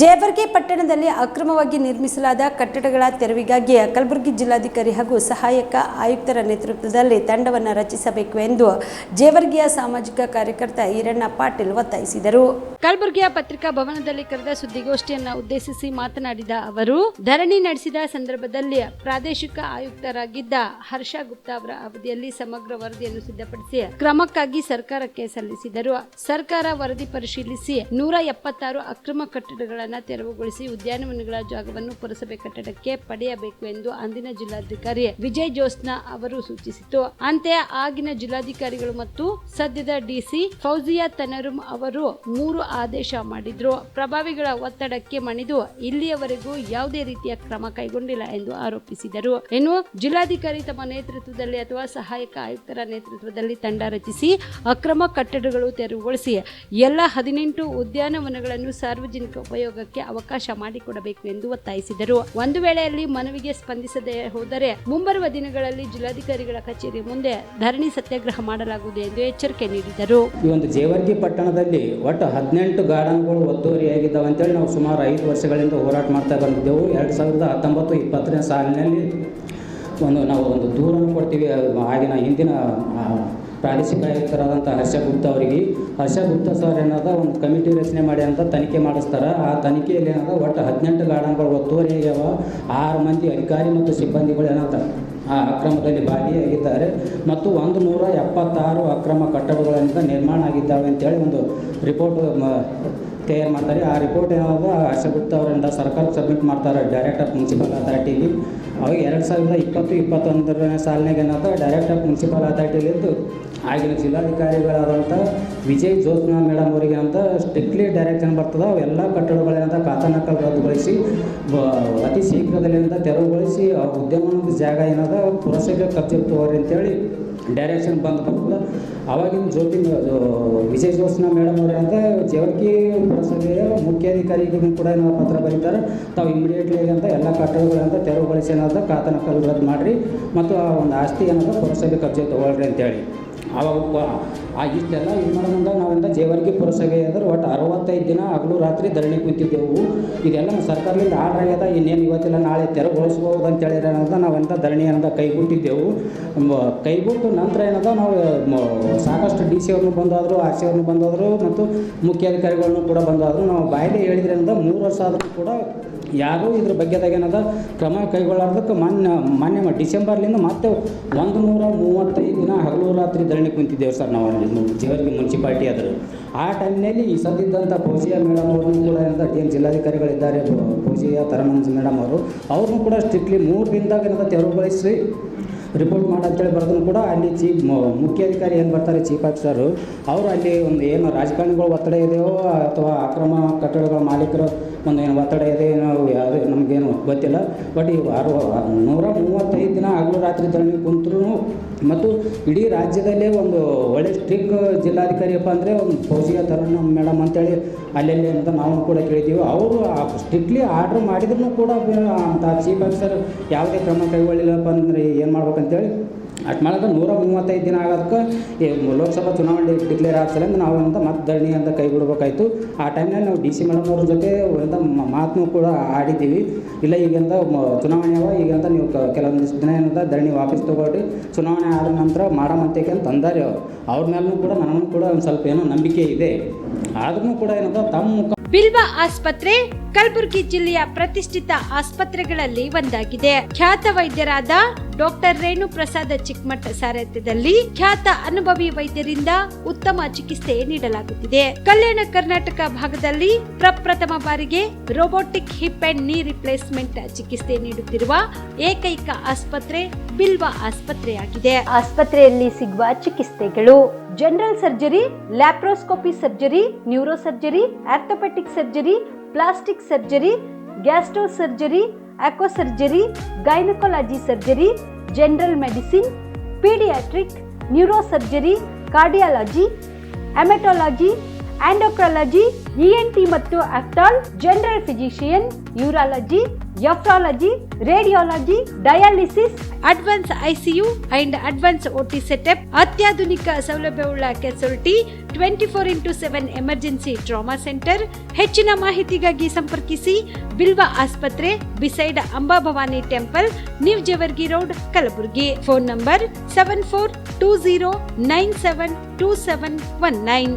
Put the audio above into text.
ಜೇವರ್ಗಿ ಪಟ್ಟಣದಲ್ಲಿ ಅಕ್ರಮವಾಗಿ ನಿರ್ಮಿಸಲಾದ ಕಟ್ಟಡಗಳ ತೆರವಿಗಾಗಿ ಕಲಬುರಗಿ ಜಿಲ್ಲಾಧಿಕಾರಿ ಹಾಗೂ ಸಹಾಯಕ ಆಯುಕ್ತರ ನೇತೃತ್ವದಲ್ಲಿ ತಂಡವನ್ನು ರಚಿಸಬೇಕು ಎಂದು ಜೇವರ್ಗಿಯ ಸಾಮಾಜಿಕ ಕಾರ್ಯಕರ್ತ ಈರಣ್ಣ ಪಾಟೀಲ್ ಒತ್ತಾಯಿಸಿದರು. ಕಲಬುರಗಿಯ ಪತ್ರಿಕಾ ಭವನದಲ್ಲಿ ಕರೆದ ಸುದ್ದಿಗೋಷ್ಠಿಯನ್ನು ಉದ್ದೇಶಿಸಿ ಮಾತನಾಡಿದ ಅವರು, ಧರಣಿ ನಡೆಸಿದ ಸಂದರ್ಭದಲ್ಲಿ ಪ್ರಾದೇಶಿಕ ಆಯುಕ್ತರಾಗಿದ್ದ ಹರ್ಷ ಗುಪ್ತಾ ಅವರ ಅವಧಿಯಲ್ಲಿ ಸಮಗ್ರ ವರದಿಯನ್ನು ಸಿದ್ಧಪಡಿಸಿ ಕ್ರಮಕ್ಕಾಗಿ ಸರ್ಕಾರಕ್ಕೆ ಸಲ್ಲಿಸಿದರು. ಸರ್ಕಾರ ವರದಿ ಪರಿಶೀಲಿಸಿ ನೂರ ಎಪ್ಪತ್ತಾರು ಅಕ್ರಮ ಕಟ್ಟಡಗಳನ್ನು ತೆರವುಗೊಳಿಸಿ ಉದ್ಯಾನವನಗಳ ಜಾಗವನ್ನು ಪುರಸಭೆ ಕಟ್ಟಡಕ್ಕೆ ಪಡೆಯಬೇಕು ಎಂದು ಅಂದಿನ ಜಿಲ್ಲಾಧಿಕಾರಿ ವಿಜಯ್ ಜೋಸ್ನಾ ಅವರು ಸೂಚಿಸಿತು ಅಂತೆ ಆಗಿನ ಜಿಲ್ಲಾಧಿಕಾರಿಗಳು ಮತ್ತು ಸದ್ಯದ ಡಿಸಿ ಫೌಜಿಯಾ ತನರುಮ್ ಅವರು ಮೂರು ಆದೇಶ ಮಾಡಿದ್ರು. ಪ್ರಭಾವಿಗಳ ಒತ್ತಡಕ್ಕೆ ಮಣಿದು ಇಲ್ಲಿಯವರೆಗೂ ಯಾವುದೇ ರೀತಿಯ ಕ್ರಮ ಕೈಗೊಂಡಿಲ್ಲ ಎಂದು ಆರೋಪಿಸಿದರು. ಇನ್ನು ಜಿಲ್ಲಾಧಿಕಾರಿ ತಮ್ಮ ನೇತೃತ್ವದಲ್ಲಿ ಅಥವಾ ಸಹಾಯಕ ಆಯುಕ್ತರ ನೇತೃತ್ವದಲ್ಲಿ ತಂಡ ರಚಿಸಿ ಅಕ್ರಮ ಕಟ್ಟಡಗಳು ತೆರವುಗೊಳಿಸಿ ಎಲ್ಲ ಹದಿನೆಂಟು ಉದ್ಯಾನವನಗಳನ್ನು ಸಾರ್ವಜನಿಕ ಉಪಯೋಗಕ್ಕೆ ಅವಕಾಶ ಮಾಡಿಕೊಡಬೇಕು ಎಂದು ಒತ್ತಾಯಿಸಿದರು. ಒಂದು ವೇಳೆಯಲ್ಲಿ ಮನವಿಗೆ ಸ್ಪಂದಿಸದೆ ಹೋದರೆ ಮುಂಬರುವ ದಿನಗಳಲ್ಲಿ ಜಿಲ್ಲಾಧಿಕಾರಿಗಳ ಕಚೇರಿ ಮುಂದೆ ಧರಣಿ ಸತ್ಯಾಗ್ರಹ ಮಾಡಲಾಗುವುದು ಎಂದು ಎಚ್ಚರಿಕೆ ನೀಡಿದರು. ಈ ಒಂದು ಜೇವರ್ಗಿ ಪಟ್ಟಣದಲ್ಲಿ ಒಟ್ಟು ಹದಿನೆಂಟು ಗಾರ್ಡನ್ಗಳು ಒತ್ತುವರಿಯಾಗಿದ್ದಾವೆ ಅಂತೇಳಿ ನಾವು ಸುಮಾರು ಐದು ವರ್ಷಗಳಿಂದ ಹೋರಾಟ ಮಾಡ್ತಾ ಬಂದಿದ್ದೆವು. ಎರಡು ಸಾವಿರದ ಹತ್ತೊಂಬತ್ತು ಇಪ್ಪತ್ತನೇ ಸಾಲಿನಲ್ಲಿ ಒಂದು ನಾವು ಒಂದು ದೂರನ್ನು ಕೊಡ್ತೀವಿ. ಆಗಿನ ಹಿಂದಿನ ಪ್ರಾದೇಶಿಕ ಹರ್ಷ ಗುಪ್ತ ಅವರಿಗೆ. ಹರ್ಷ ಗುಪ್ತ ಸರ್ ಏನದ ಒಂದು ಕಮಿಟಿ ರಚನೆ ಮಾಡಿ ಅಂತ ತನಿಖೆ ಮಾಡಿಸ್ತಾರೆ. ಆ ತನಿಖೆಯಲ್ಲಿ ಏನದ ಒಟ್ಟು ಹದಿನೆಂಟು ಗಾರ್ಡನ್ಗಳು ಒತ್ತುವರಿ ಆಗ್ಯಾವ. ಆರು ಮಂದಿ ಅಧಿಕಾರಿ ಮತ್ತು ಸಿಬ್ಬಂದಿಗಳು ಏನದ ಆ ಅಕ್ರಮದಲ್ಲಿ ಭಾಗಿಯಾಗಿದ್ದಾರೆ. ಮತ್ತು ಒಂದು ನೂರ ಎಪ್ಪತ್ತಾರು ಅಕ್ರಮ ಕಟ್ಟಡಗಳಿಂದ ನಿರ್ಮಾಣ ಆಗಿದ್ದಾವೆ ಅಂತೇಳಿ ಒಂದು ರಿಪೋರ್ಟ್ ತಯಾರು ಮಾಡ್ತಾರೆ ಆ ರಿಪೋರ್ಟ್ ಏನಾದ್ರು ಹರ್ಷಗುಪ್ತ ಅವರಿಂದ ಸರ್ಕಾರಕ್ಕೆ ಸಬ್ಮಿಟ್ ಮಾಡ್ತಾರೆ? ಡೈರೆಕ್ಟ್ ಆಫ್ ಮುನ್ಸಿಪಲ್ ಅಥಾರಿಟಿಗೆ ಅವಾಗ ಎರಡು ಸಾವಿರದ ಇಪ್ಪತ್ತು ಇಪ್ಪತ್ತೊಂದರ ಸಾಲಿನಾಗ ಏನಾದ ಡೈರೆಕ್ಟ್ ಆಫ್ ಮುನ್ಸಿಪಲ್ ಅಥಾರಿಟಿಲಿದ್ದು ಆಗಿನ ಜಿಲ್ಲಾಧಿಕಾರಿಗಳಾದಂಥ ವಿಜಯ್ ಜೋತ್ನಾ ಮೇಡಮ್ ಅವರಿಗೆ ಅಂತ ಸ್ಟ್ರಿಕ್ಟ್ಲಿ ಡೈರೆಕ್ಷನ್ ಬರ್ತದೆ. ಅವೆಲ್ಲ ಕಟ್ಟಡಗಳೇನಂತ ಕಾತನಕಲ್ ರದ್ದುಗೊಳಿಸಿ ಅತಿ ಶೀಘ್ರದಲ್ಲಿ ಅಂತ ತೆರವುಗೊಳಿಸಿ, ಆ ಉದ್ಯಮದ ಜಾಗ ಏನದ ಪುರಸಭೆ ಕಬ್ಜೆ ತಗೋರಿ ಅಂತೇಳಿ ಡೈರೆಕ್ಷನ್ ಬಂದ ಬರ್ತದೆ ಅವಾಗಿನ ಜ್ಯೋತಿ ವಿಜಯ್ ಜೋತ್ಸ್ನಾ ಮೇಡಮ್ ಅವರೇ ಅಂತ ಜೇವರ್ಗಿ ಪುರಸಭೆಯ ಮುಖ್ಯಾಧಿಕಾರಿಗೂ ಕೂಡ ನಾವು ಪತ್ರ ಬರೀತಾರೆ. ತಾವು ಇಮಿಡಿಯೇಟ್ಲಿ ಅಂತ ಎಲ್ಲ ಕಟ್ಟಡಗಳಂತ ತೆರವುಗೊಳಿಸಿ ಏನಾದ ಕಲ್ ರದ್ದು ಮಾಡಿರಿ ಮತ್ತು ಆ ಒಂದು ಆಸ್ತಿ ಏನದ ಪುರಸಭೆ ಕಬ್ಜೆ ತೊಗೊಳ್ರಿ ಅಂತೇಳಿ. ಆವಾಗ ಆ ಇಷ್ಟೆಲ್ಲ ಇದು ಮಾಡೋದ್ರಿಂದ ಜೇವರ್ಗಿ ಪುರಸಭೆ ಅಂದ್ರೆ ಒಟ್ಟು ಅರವತ್ತೈದು ದಿನ ಹಗಲು ರಾತ್ರಿ ಧರಣಿ ಕುಂತಿದ್ದೆವು. ಇದೆಲ್ಲ ಸರ್ಕಾರದಿಂದ ಆರ್ಡರ್ ಆಗ್ಯದ. ಇನ್ನೇನು ಇವತ್ತಿಲ್ಲ, ನಾಳೆ ತೆರವುಗೊಳಿಸ್ಬೋದು ಅಂತೇಳಿ ಏನದ ನಾವೆಂತ ಧರಣಿ ಏನದ ಕೈಬಿಟ್ಟಿದ್ದೆವು ಕೈಬಿಟ್ಟು ನಂತರ ಏನದ, ನಾವು ಸಾಕಷ್ಟು ಡಿ ಸಿ ಅವ್ರನ್ನು ಬಂದಾದರು, ಆರ್ ಸಿ ಅವ್ರನ್ನು ಬಂದಾದರು ಮತ್ತು ಮುಖ್ಯಾಧಿಕಾರಿಗಳನ್ನು ಕೂಡ ಬಂದಾದರು. ನಾವು ಬಾಯಲ್ಲಿ ಹೇಳಿದ್ರಿಂದ ಮೂರು ವರ್ಷ ಆದರೂ ಕೂಡ ಯಾರೂ ಇದ್ರ ಬಗ್ಗೆದಾಗ ಏನದ, ಕ್ರಮ ಕೈಗೊಳ್ಳಾರ್ದಕ್ಕೆ ಮಾನ್ಯ ಮಾನ್ಯ ಡಿಸೆಂಬರ್ಲಿಂದ ಮತ್ತೆ ಒಂದು ನೂರ ಮೂವತ್ತೈದು ದಿನ ಹಗಲು ರಾತ್ರಿ ಧರಣಿ ಕುಂತಿದ್ದೇವೆ ಸರ್ ನಾವು. ಜೇವರ್ಗಿ ಮುನ್ಸಿಪಾಲ್ಟಿ ಆದರು. ಆ ಟೈಮ್ನಲ್ಲಿ ಈ ಸದ್ದಿದ್ದಂಥ ಫೌಜಿಯಾ ಮೇಡಮ್ ಅವರು ಕೂಡ ಏನಂತ ಏನು ಜಿಲ್ಲಾಧಿಕಾರಿಗಳಿದ್ದಾರೆ ಪೂಜೆಯ ತರಮಂಜ್ ಮೇಡಮ್ ಅವರು, ಅವ್ರನ್ನೂ ಕೂಡ ಸ್ಟ್ರಿಕ್ಟ್ಲಿ ಮೂರು ದಿನದಾಗ ಏನಂತ ತೆರವುಗೊಳಿಸಿ ರಿಪೋರ್ಟ್ ಮಾಡಂತೇಳಿ ಬರೆದ್ರು ಕೂಡ ಅಲ್ಲಿ ಚೀಫ್ ಮುಖ್ಯಾಧಿಕಾರಿ ಏನು ಬರ್ತಾರೆ, ಚೀಫ್ ಆಫೀಸರು, ಅವರು ಅಲ್ಲಿ ಒಂದು ಏನು ರಾಜಕಾರಣಿಗಳು ಒತ್ತಡ ಇದೆಯೋ ಅಥವಾ ಅಕ್ರಮ ಕಟ್ಟಡಗಳ ಮಾಲೀಕರು ಒಂದು ಏನು ಒತ್ತಡ ಇದೆ ಏನೋ ಯಾವುದು ನಮಗೇನು ಗೊತ್ತಿಲ್ಲ. ಬಟ್ ಈ ವಾರ ನೂರ ಮೂವತ್ತೈದು ದಿನ ಹಗಲು ರಾತ್ರಿ ಧರಣಿ ಕುಂತರೂ, ಮತ್ತು ಇಡೀ ರಾಜ್ಯದಲ್ಲೇ ಒಂದು ಒಳ್ಳೆ ಸ್ಟ್ರಿಕ್ ಜಿಲ್ಲಾಧಿಕಾರಿಯಪ್ಪ ಅಂದರೆ ಒಂದು ಫೌಜಿಯ ತರುಣ್ ಮೇಡಮ್ ಅಂತೇಳಿ ಅಲ್ಲೆಲ್ಲಿ ಅಂತ ನಾವು ಕೂಡ ಕೇಳಿದ್ದೀವಿ. ಅವರು ಸ್ಟ್ರಿಕ್ಟ್ಲಿ ಆರ್ಡ್ರ್ ಮಾಡಿದ್ರು ಕೂಡ ಅಂತ ಚೀಫ್ ಆಫೀಸರ್ ಯಾವುದೇ ಕ್ರಮ ಕೈಗೊಳ್ಳಿಲ್ಲಪ್ಪ ಅಂದರೆ ಏನು ಮಾಡ್ಬೇಕಂತೇಳಿ ಅಟ್ ಮಾಡೋದು ನೂರ ಮೂವತ್ತೈದು ದಿನ ಆಗೋದಕ್ಕೆ ಲೋಕಸಭಾ ಚುನಾವಣೆ ಡಿಕ್ಲೇರ್ ಆಗ್ಸಲಿಂದ ನಾವು ಅಂತ ಮತ್ತೆ ಧರಣಿ ಅಂತ ಕೈ ಬಿಡ್ಬೇಕಾಯ್ತು ಆ ಟೈಮ್ನಲ್ಲಿ ನಾವು ಡಿ ಸಿ ಮೇಡಮ್ ಅವ್ರ ಜೊತೆ ಒಂದು ಮಾತನ್ನು ಕೂಡ ಆಡಿದ್ದೀವಿ. ಇಲ್ಲ ಈಗಂತ ಚುನಾವಣೆ ಅವ ಈಗಂತ ನೀವು ಕೆಲವೊಂದಿಷ್ಟು ದಿನ ಏನಂತ ಧರಣಿ ವಾಪಸ್ ತೊಗೊಳ್ರಿ. ಚುನಾವಣೆ ಆದ ನಂತರ ಮಾಡಮಂತೇಕೆ ಅಂತ ಅಂದಾರೆ ಅವ್ರು. ಮೇಲೂ ಕೂಡ ನನಗೂ ಕೂಡ ಒಂದು ಸ್ವಲ್ಪ ಏನೋ ನಂಬಿಕೆ ಇದೆ. ಆದ್ರೂ ಕೂಡ ಏನಂತ ತಮ್ಮ ಬಿಲ್ವ ಆಸ್ಪತ್ರೆ, ಕಲಬುರಗಿ ಜಿಲ್ಲೆಯ ಪ್ರತಿಷ್ಠಿತ ಆಸ್ಪತ್ರೆಗಳಲ್ಲಿ ಒಂದಾಗಿದೆ. ಖ್ಯಾತ ವೈದ್ಯರಾದ ಡಾಕ್ಟರ್ ರೇಣು ಪ್ರಸಾದ ಚಿಕ್ಕಮಠ ಸಾರಥ್ಯದಲ್ಲಿ ಖ್ಯಾತ ಅನುಭವಿ ವೈದ್ಯರಿಂದ ಉತ್ತಮ ಚಿಕಿತ್ಸೆ ನೀಡಲಾಗುತ್ತಿದೆ. ಕಲ್ಯಾಣ ಕರ್ನಾಟಕ ಭಾಗದಲ್ಲಿ ಪ್ರಪ್ರಥಮ ಬಾರಿಗೆ robotic hip and knee replacement ಚಿಕಿತ್ಸೆ ನೀಡುತ್ತಿರುವ ಏಕೈಕ ಆಸ್ಪತ್ರೆ ಬಿಲ್ವ ಆಸ್ಪತ್ರೆಯಾಗಿದೆ. ಆಸ್ಪತ್ರೆಯಲ್ಲಿ ಸಿಗುವ ಚಿಕಿತ್ಸೆಗಳು general surgery laparoscopy surgery neuro surgery orthopaedic surgery plastic surgery gastro surgery onco surgery gynaecology surgery general medicine paediatric neuro surgery cardiology haematology endocrinology ENT ಮತ್ತು ophthal general physician urology nephrology radiology dialysis advance ICU and advance OT setup ಅತ್ಯಾಧುನಿಕ ಸೌಲಭ್ಯವುಳ್ಳ casualty twenty four into seven emergency trauma centre. ಹೆಚ್ಚಿನ ಮಾಹಿತಿಗಾಗಿ ಸಂಪರ್ಕಿಸಿ. ಬಿಲ್ವ ಆಸ್ಪತ್ರೆ, beside Ambabhavani temple, new Jewargi road, Kalaburagi. Phone number seven four two zero nine seven two seven one nine.